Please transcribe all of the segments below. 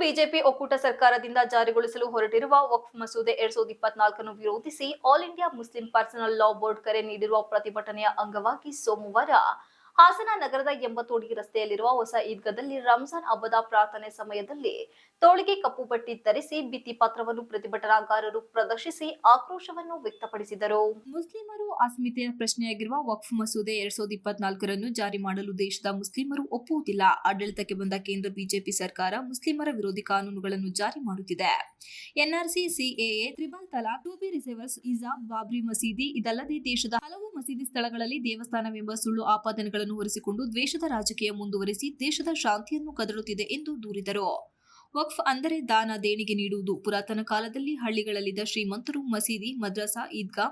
BJP ಒಕ್ಕೂಟ ಸರ್ಕಾರದಿಂದ ಜಾರಿಗೊಳಿಸಲು ಹೊರಟಿರುವ ವಕ್ಫ್ ಮಸೂದೆ ಎರಡ್ ಸಾವಿರದ ಇಪ್ಪತ್ನಾಲ್ಕನ್ನು ವಿರೋಧಿಸಿ all India Muslim personal law board ಕರೆ ನೀಡಿರುವ ಪ್ರತಿಭಟನೆಯ ಅಂಗವಾಗಿ ಸೋಮವಾರ ಹಾಸನ ನಗರದ ಎಂಬತ್ತೋಡಿ ರಸ್ತೆಯಲ್ಲಿರುವ ಹೊಸ ಈದ್ಗದಲ್ಲಿ ರಂಜಾನ್ ಹಬ್ಬದ ಪ್ರಾರ್ಥನೆ ಸಮಯದಲ್ಲಿ ತೋಳಿಗೆ ಕಪ್ಪು ಪಟ್ಟಿ ಧರಿಸಿ ಭಿತ್ತಿ ಪತ್ರವನ್ನು ಪ್ರತಿಭಟನಾಕಾರರು ಪ್ರದರ್ಶಿಸಿ ಆಕ್ರೋಶವನ್ನು ವ್ಯಕ್ತಪಡಿಸಿದರು. ಮುಸ್ಲಿಮರು ಅಸ್ಮಿತೆಯ ಪ್ರಶ್ನೆಯಾಗಿರುವ ವಕ್ಫ್ ಮಸೂದೆ ಎರಡ್ ಸಾವಿರದ ಇಪ್ಪತ್ನಾಲ್ಕರನ್ನು ಜಾರಿ ಮಾಡಲು ದೇಶದ ಮುಸ್ಲಿಮರು ಒಪ್ಪುವುದಿಲ್ಲ. ಆಡಳಿತಕ್ಕೆ ಬಂದ ಕೇಂದ್ರ ಬಿಜೆಪಿ ಸರ್ಕಾರ ಮುಸ್ಲಿಮರ ವಿರೋಧಿ ಕಾನೂನುಗಳನ್ನು ಜಾರಿ ಮಾಡುತ್ತಿದೆ. ಎನ್ಆರ್ಸಿ, ಸಿಎಎ, ತ್ರಿಬಲ್ ತಲಾ ಟೂಬಿ ರಿಸೆವರ್ಸ್ ಇಜಾಬ್, ಬಾಬ್ರಿ ಮಸೀದಿ ಇದಲ್ಲದೆ ದೇಶದ ಹಲವು ಮಸೀದಿ ಸ್ಥಳಗಳಲ್ಲಿ ದೇವಸ್ಥಾನವೆಂಬ ಸುಳ್ಳು ಆಪಾದನೆಗಳನ್ನು ಹೊರಿಸಿಕೊಂಡು ದ್ವೇಷದ ರಾಜಕೀಯ ಮುಂದುವರಿಸಿ ದೇಶದ ಶಾಂತಿಯನ್ನು ಕದಡುತ್ತಿದೆ ಎಂದು ದೂರಿದರು. ವಕ್ಫ್ ಅಂದರೆ ದಾನ ದೇಣಿಗೆ ನೀಡುವುದು. ಪುರಾತನ ಕಾಲದಲ್ಲಿ ಹಳ್ಳಿಗಳಲ್ಲಿದ್ದ ಶ್ರೀಮಂತರು, ಮಸೀದಿ, ಮದ್ರಸಾ, ಈದ್ಗಾ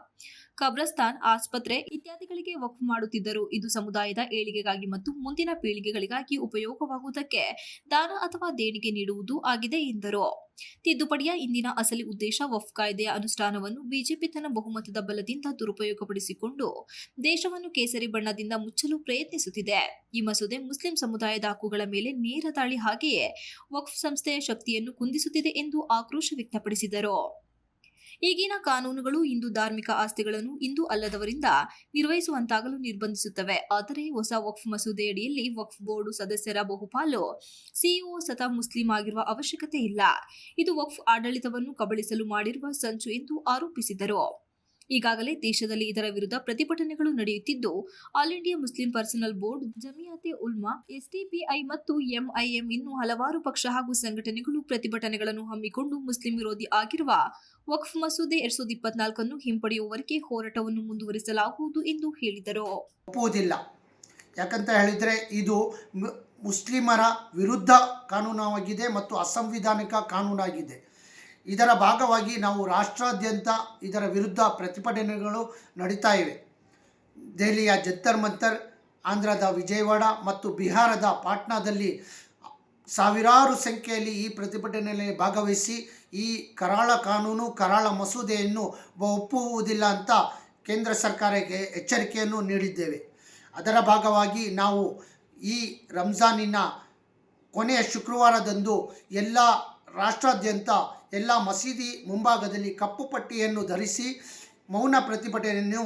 ಕಬ್ರಸ್ತಾನ್ ಆಸ್ಪತ್ರೆ ಇತ್ಯಾದಿಗಳಿಗೆ ವಕ್ಫ್ ಮಾಡುತ್ತಿದ್ದರು. ಇದು ಸಮುದಾಯದ ಏಳಿಗೆಗಾಗಿ ಮತ್ತು ಮುಂದಿನ ಪೀಳಿಗೆಗಳಿಗಾಗಿ ಉಪಯೋಗವಾಗುವುದಕ್ಕೆ ದಾನ ಅಥವಾ ದೇಣಿಗೆ ನೀಡುವುದು ಆಗಿದೆ ಎಂದರು. ತಿದ್ದುಪಡಿಯ ಇಂದಿನ ಅಸಲಿ ಉದ್ದೇಶ ವಫ್ ಕಾಯ್ದೆಯ ಅನುಷ್ಠಾನವನ್ನು ಬಿಜೆಪಿ ತನ್ನ ಬಹುಮತದ ಬಲದಿಂದ ದುರುಪಯೋಗಪಡಿಸಿಕೊಂಡು ದೇಶವನ್ನು ಕೇಸರಿ ಬಣ್ಣದಿಂದ ಮುಚ್ಚಲು ಪ್ರಯತ್ನಿಸುತ್ತಿದೆ. ಈ ಮಸೂದೆ ಮುಸ್ಲಿಂ ಸಮುದಾಯದ ಹಕ್ಕುಗಳ ಮೇಲೆ ನೇರ ದಾಳಿ ಹಾಗೆಯೇ ವಕ್ಫ್ ಸಂಸ್ಥೆಯ ಶಕ್ತಿಯನ್ನು ಕುಂದಿಸುತ್ತಿದೆ ಎಂದು ಆಕ್ರೋಶ ವ್ಯಕ್ತಪಡಿಸಿದರು. ಈಗಿನ ಕಾನೂನುಗಳು ಹಿಂದೂ ಧಾರ್ಮಿಕ ಆಸ್ತಿಗಳನ್ನು ಹಿಂದೂ ಅಲ್ಲದವರಿಂದ ನಿರ್ವಹಿಸುವಂತಾಗಲು ನಿರ್ಬಂಧಿಸುತ್ತವೆ. ಆದರೆ ಹೊಸ ವಕ್ಫ್ ಮಸೂದೆಯಡಿಯಲ್ಲಿ ವಕ್ಫ್ ಬೋರ್ಡ್ ಸದಸ್ಯರ ಬಹುಪಾಲು ಸಿಇಒ ಸತ ಮುಸ್ಲಿಂ ಆಗಿರುವ ಅವಶ್ಯಕತೆ ಇಲ್ಲ. ಇದು ವಕ್ಫ್ ಆಡಳಿತವನ್ನು ಕಬಳಿಸಲು ಮಾಡಿರುವ ಸಂಚು ಎಂದು ಆರೋಪಿಸಿದರು. ಈಗಾಗಲೇ ದೇಶದಲ್ಲಿ ಇದರ ವಿರುದ್ಧ ಪ್ರತಿಭಟನೆಗಳು ನಡೆಯುತ್ತಿದ್ದು, all India Muslim personal board Jamiat Ulama, SDPI ಮತ್ತು ಎಂಐಎಂ ಇನ್ನೂ ಹಲವಾರು ಪಕ್ಷ ಹಾಗೂ ಸಂಘಟನೆಗಳು ಪ್ರತಿಭಟನೆಗಳನ್ನು ಹಮ್ಮಿಕೊಂಡು ಮುಸ್ಲಿಂ ವಿರೋಧಿ ಆಗಿರುವ ವಕ್ಫ್ ಮಸೂದೆ ಎರಡ್ ಸಾವಿರದ ಇಪ್ಪತ್ನಾಲ್ಕನ್ನು ಹಿಂಪಡೆಯುವವರೆಗೆ ಹೋರಾಟವನ್ನು ಮುಂದುವರಿಸಲಾಗುವುದು ಎಂದು ಹೇಳಿದರು. ಒಪ್ಪುವುದಿಲ್ಲ. ಯಾಕಂತ ಹೇಳಿದರೆ ಇದು ಮುಸ್ಲಿಮರ ವಿರುದ್ಧ ಕಾನೂನಾಗಿದೆ ಮತ್ತು ಅಸಂವಿಧಾನಿಕ ಕಾನೂನಾಗಿದೆ. ಇದರ ಭಾಗವಾಗಿ ನಾವು ರಾಷ್ಟ್ರಾದ್ಯಂತ ಇದರ ವಿರುದ್ಧ ಪ್ರತಿಭಟನೆಗಳು ನಡೀತಾ ಇವೆ. ದೆಹಲಿಯ ಜಂತರ್ ಮಂತರ್, ಆಂಧ್ರದ ವಿಜಯವಾಡ ಮತ್ತು ಬಿಹಾರದ ಪಾಟ್ನಾದಲ್ಲಿ ಸಾವಿರಾರು ಸಂಖ್ಯೆಯಲ್ಲಿ ಈ ಪ್ರತಿಭಟನೆಯಲ್ಲಿ ಭಾಗವಹಿಸಿ ಈ ಕರಾಳ ಕಾನೂನು, ಕರಾಳ ಮಸೂದೆಯನ್ನು ಒಪ್ಪುವುದಿಲ್ಲ ಅಂತ ಕೇಂದ್ರ ಸರ್ಕಾರಕ್ಕೆ ಎಚ್ಚರಿಕೆಯನ್ನು ನೀಡಿದ್ದೇವೆ. ಅದರ ಭಾಗವಾಗಿ ನಾವು ಈ ರಂಜಾನಿನ ಕೊನೆಯ ಶುಕ್ರವಾರದಂದು ಎಲ್ಲ ರಾಷ್ಟ್ರಾದ್ಯಂತ ಎಲ್ಲ ಮಸೀದಿ ಮುಂಭಾಗದಲ್ಲಿ ಕಪ್ಪು ಪಟ್ಟಿಯನ್ನು ಧರಿಸಿ ಮೌನ ಪ್ರತಿಭಟನೆಯನ್ನು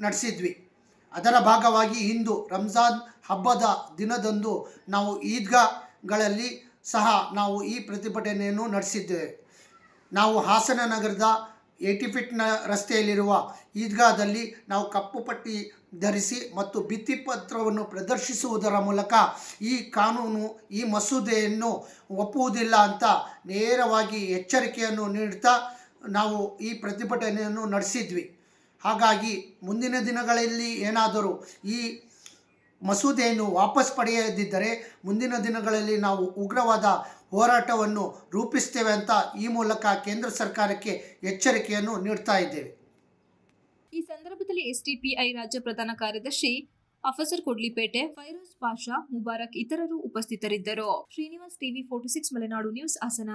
ನಡೆಸಿದ್ವಿ. ಅದರ ಭಾಗವಾಗಿ ಇಂದು ರಂಜಾನ್ ಹಬ್ಬದ ದಿನದಂದು ನಾವು ಈದ್ಗಾಗಳಲ್ಲಿ ಸಹ ನಾವು ಈ ಪ್ರತಿಭಟನೆಯನ್ನು ನಡೆಸಿದ್ದೇವೆ. ನಾವು ಹಾಸನ ನಗರದ ಏಟಿ ಫಿಟ್ನ ರಸ್ತೆಯಲ್ಲಿರುವ ಈದ್ಗಾದಲ್ಲಿ ನಾವು ಕಪ್ಪು ಪಟ್ಟಿ ಧರಿಸಿ ಮತ್ತು ಭಿತ್ತಿಪತ್ರವನ್ನು ಪ್ರದರ್ಶಿಸುವುದರ ಮೂಲಕ ಈ ಕಾನೂನು, ಈ ಮಸೂದೆಯನ್ನು ಒಪ್ಪುವುದಿಲ್ಲ ಅಂತ ನೇರವಾಗಿ ಎಚ್ಚರಿಕೆಯನ್ನು ನೀಡ್ತಾ ನಾವು ಈ ಪ್ರತಿಭಟನೆಯನ್ನು ನಡೆಸಿದ್ವಿ. ಹಾಗಾಗಿ ಮುಂದಿನ ದಿನಗಳಲ್ಲಿ ಏನಾದರೂ ಈ ಮಸೂದೆಯನ್ನು ವಾಪಸ್ ಪಡೆಯದಿದ್ದರೆ ಮುಂದಿನ ದಿನಗಳಲ್ಲಿ ನಾವು ಉಗ್ರವಾದ ಹೋರಾಟವನ್ನು ರೂಪಿಸ್ತೇವೆ ಅಂತ ಈ ಮೂಲಕ ಕೇಂದ್ರ ಸರ್ಕಾರಕ್ಕೆ ಎಚ್ಚರಿಕೆಯನ್ನು ನೀಡ್ತಾ ಇದ್ದೇವೆ. ಈ ಸಂದರ್ಭದಲ್ಲಿ ಎಸ್ಟಿಪಿಐ ರಾಜ್ಯ ಪ್ರಧಾನ ಕಾರ್ಯದರ್ಶಿ ಅಫಸರ್ ಕೊಡ್ಲಿಪೇಟೆ, ಫೈರೋಜ್ ಪಾಷಾ, ಮುಬಾರಕ್ ಇತರರು ಉಪಸ್ಥಿತರಿದ್ದರು. Srinivas TV forty six Malenadu news Hassan.